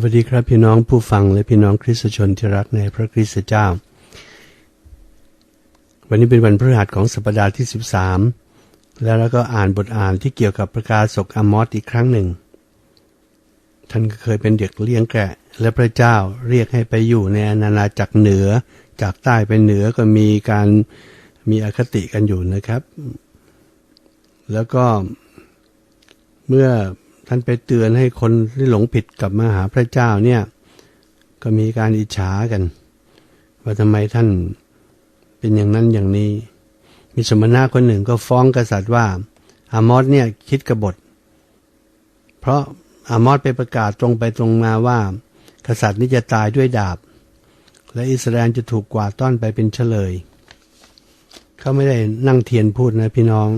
สวัสดีครับพี่น้องผู้ฟังและพี่น้องคริสตชนที่รักในพระคริสตเจ้า วันนี้เป็นวันพฤหัสของสัปดาห์ที่ 13 แล้วเราก็อ่านบทอ่านที่เกี่ยวกับประกาศกอามอสอีกครั้งหนึ่ง ท่านเคยเป็นเด็กเลี้ยงแกะ และพระเจ้าเรียกให้ไปอยู่ในอาณาจักรเหนือ จากใต้ไปเหนือก็มีการมีอคติกันอยู่นะครับ แล้วก็เมื่อ ท่านไปเตือนให้คนที่หลงผิดกลับมาหาพระเจ้าเนี่ย ก็มีการอิจฉากัน ว่าทำไมท่านเป็นอย่างนั้นอย่างนี้ มีสมณะคนหนึ่งก็ฟ้องกษัตริย์ว่า อามอสเนี่ยคิดกบฏ เพราะอามอสไปประกาศตรงไปตรงมาว่า กษัตริย์นี่จะตายด้วยดาบ และอิสราเอลจะถูกกวาดต้อนไปเป็นเฉลย เขาไม่ได้นั่งเทียนพูดนะพี่น้อง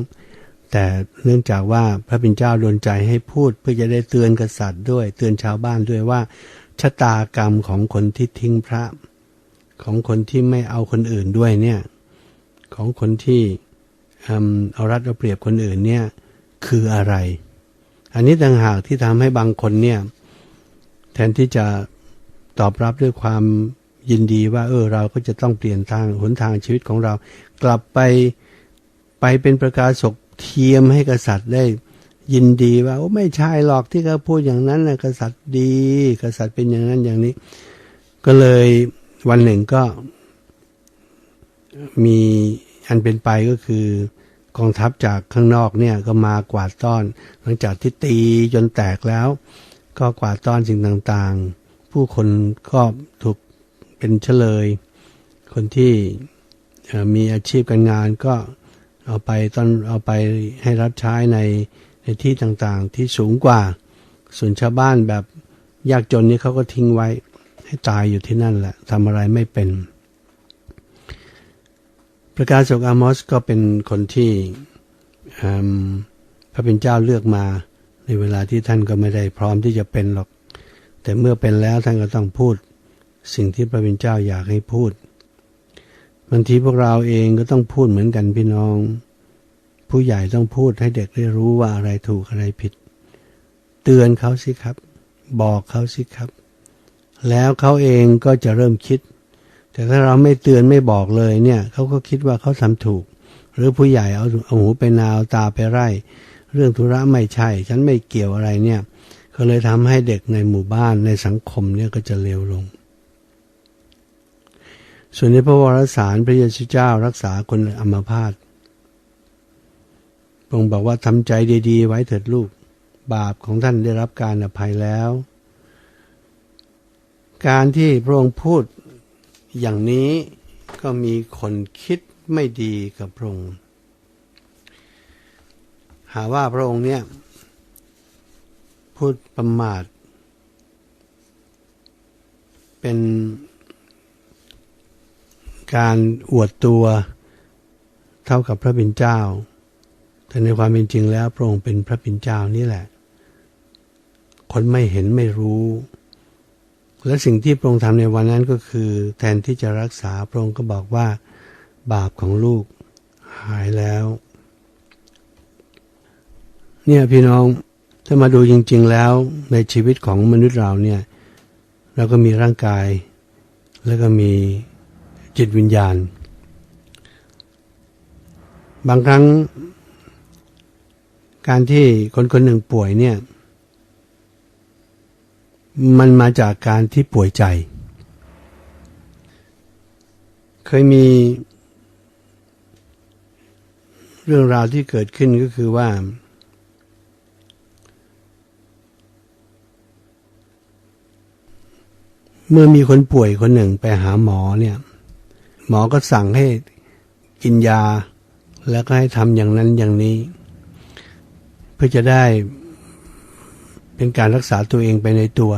แต่เนื่องจากว่าพระเป็นเจ้าโดนใจให้พูดเพื่อจะได้เตือนกษัตริย์ด้วย เตือนชาวบ้านด้วยว่าชะตากรรมของคนที่ทิ้งพระ ของคนที่ไม่เอาคนอื่นด้วยเนี่ย ของคนที่เอารัดเอาเปรียบคนอื่นเนี่ยคืออะไร อันนี้ต่างหากที่ทำให้บางคนเนี่ย แทนที่จะตอบรับด้วยความยินดีว่า เออ เราก็จะต้องเปลี่ยนทางหนทางชีวิตของเรา กลับไปไปเป็นประกาศก เทียมให้กษัตริย์ได้ยินดีว่าโอ้ไม่ใช่หรอกที่เขาพูดอย่างนั้นนะกษัตริย์ดี กษัตริย์เป็นอย่างนั้นอย่างนี้ ก็เลยวันหนึ่งก็มีอันเป็นไปก็คือกองทัพจากข้างนอกเนี่ยก็มากวาดต้อน หลังจากที่ตีจนแตกแล้ว ก็กวาดต้อนสิ่งต่างๆ ผู้คนก็ถูกเป็นเฉลย คนที่มีอาชีพการงานก็ เอาไปตอนเอาไปให้รับใช้ในในที่ต่างๆ ที่สูงกว่า ส่วนชาวบ้านแบบยากจนนี่เขาก็ทิ้งไว้ ให้ตายอยู่ที่นั่นแหละทำอะไรไม่เป็น ประกาศกอามอสก็เป็นคนที่พระเป็นเจ้าเลือกมาในเวลาที่ท่านก็ไม่ได้พร้อมที่จะเป็นหรอก แต่เมื่อเป็นแล้วท่านก็ต้องพูด สิ่งที่พระเป็นเจ้าอยากให้พูด บางทีพวกเราเองก็ต้องพูดเหมือนกันพี่น้อง ผู้ใหญ่ต้องพูดให้เด็กได้รู้ว่าอะไรถูกอะไรผิด เตือนเขาสิครับ บอกเขาสิครับ แล้วเขาเองก็จะเริ่มคิด แต่ถ้าเราไม่เตือนไม่บอกเลยเนี่ยเขาก็คิดว่าเขาทำถูก หรือผู้ใหญ่เอาเอาหูไปนาวตาไปไร่ เรื่องธุระไม่ใช่ ฉันไม่เกี่ยวอะไรเนี่ย ก็เลยทำให้เด็กในหมู่บ้านในสังคมเนี่ยก็จะเลวลง ส่วนในพระวรสารพระเยซูเจ้ารักษาคนอัมพาตพระองค์บอกว่าทำใจดีๆ ไว้เถิดลูก บาปของท่านได้รับการอภัยแล้ว การที่พระองค์พูดอย่างนี้ก็มีคนคิดไม่ดีกับพระองค์ หาว่าพระองค์เนี่ยพูดประมาท เป็น การอวดตัวเท่ากับพระบินเจ้า แต่ในความเป็นจริงแล้วพระองค์เป็นพระบินเจ้านี่แหละ คนไม่เห็นไม่รู้ และสิ่งที่พระองค์ทำในวันนั้นก็คือ แทนที่จะรักษาพระองค์ก็บอกว่า บาปของลูกหายแล้ว เนี่ยพี่น้องถ้ามาดูจริง ๆ แล้วในชีวิตของมนุษย์เราเนี่ยเราก็มีร่างกาย แล้วก็มี จิตวิญญาณ บางครั้ง การที่คนคนหนึ่งป่วยเนี่ย มันมาจากการที่ป่วยใจ เคยมีเรื่องราวที่เกิดขึ้นก็คือว่าเมื่อมีคนป่วยคนหนึ่งไปหาหมอเนี่ย หมอก็สั่งให้กินยา แล้วก็ให้ทำอย่างนั้นอย่างนี้ เพื่อจะได้เป็นการรักษาตัวเองไปในตัว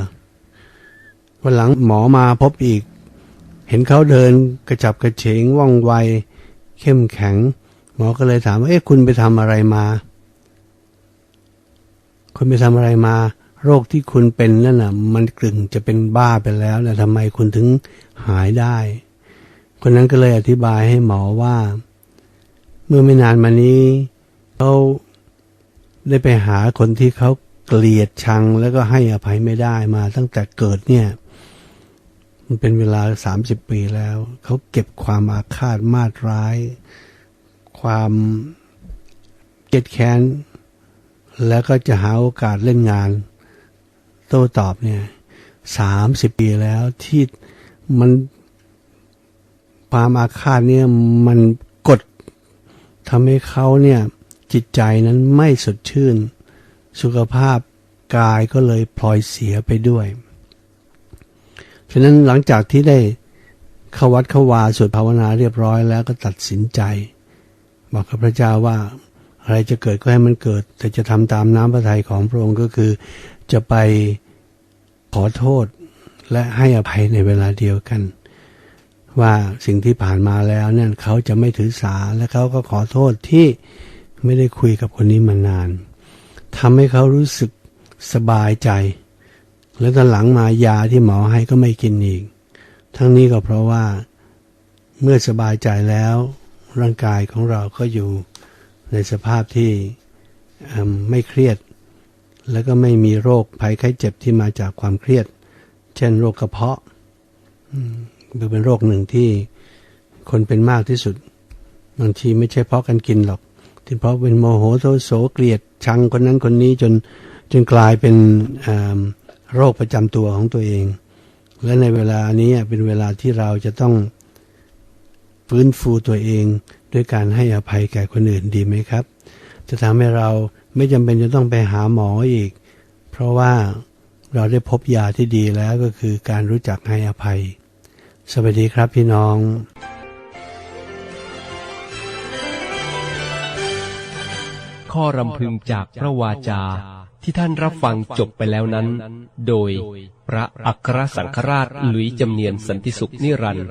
วันหลังหมอมาพบอีก เห็นเขาเดินกระจับกระเฉงว่องไว เข้มแข็ง หมอก็เลยถามว่าเอ๊ะคุณไปทำอะไรมา คุณไปทำอะไรมา โรคที่คุณเป็นนั่นน่ะ มันกลึงจะเป็นบ้าไปแล้วนะทำไมคุณถึงหายได้ คนนั้นก็เลยอธิบายให้หมอว่า เมื่อไม่นานมานี้เขาได้ไปหาคนที่เขาเกลียดชังแล้วก็ให้อภัยไม่ได้มาตั้งแต่เกิดเนี่ย มันเป็นเวลาสามสิบปีแล้ว เขาเก็บความอาฆาตมาดร้าย ความเกลียดแค้น แล้วก็จะหาโอกาสเล่นงาน โต้ตอบเนี่ยสามสิบปีแล้วที่มัน ความอาฆาตเนี่ยมันกดทำให้เขาเนี่ยจิตใจนั้นไม่สดชื่น สุขภาพกายก็เลยพลอยเสียไปด้วย ฉะนั้นหลังจากที่ได้เขวัดเขวาสวดภาวนาเรียบร้อยแล้วก็ตัดสินใจ บอกกับพระเจ้าว่าอะไรจะเกิดก็ให้มันเกิด แต่จะทำตามน้ำพระทัยของพระองค์ก็คือ จะไปขอโทษและให้อภัยในเวลาเดียวกัน ว่าสิ่งที่ผ่านมาแล้วเนี่ยเขาจะไม่ถือสาและเขาก็ขอโทษที่ไม่ได้คุยกับคนนี้มานานทำให้เขารู้สึกสบายใจ แล้วตอนหลังมายาที่หมอให้ก็ไม่กินอีก ทั้งนี้ก็เพราะว่าเมื่อสบายใจแล้ว ร่างกายของเราก็อยู่ในสภาพที่ไม่เครียด แล้วก็ไม่มีโรคภัยไข้เจ็บที่มาจากความเครียด เช่นโรคกระเพาะ เป็นโรคหนึ่งที่คนเป็นมากที่สุด บางทีไม่ใช่เพราะการกินหรอกที่เพราะเป็นโมโหโทโสเกลียดชังคนนั้นคนนี้จนจนกลายเป็นโรคประจำตัวของตัวเอง และในเวลานี้เป็นเวลาที่เราจะต้องฟื้นฟูตัวเองด้วยการให้อภัยแก่คนอื่นดีไหมครับ จะทำให้เราไม่จำเป็นจะต้องไปหาหมออีก เพราะว่าเราได้พบยาที่ดีแล้วก็คือการรู้จักให้อภัย สวัสดีครับพี่น้องข้อรำพึงจากพระวาจาที่ท่านรับฟังจบไปแล้วนั้น โดยพระอัครสังฆราชหลุยจำเนียนสันติสุขนิรันดร์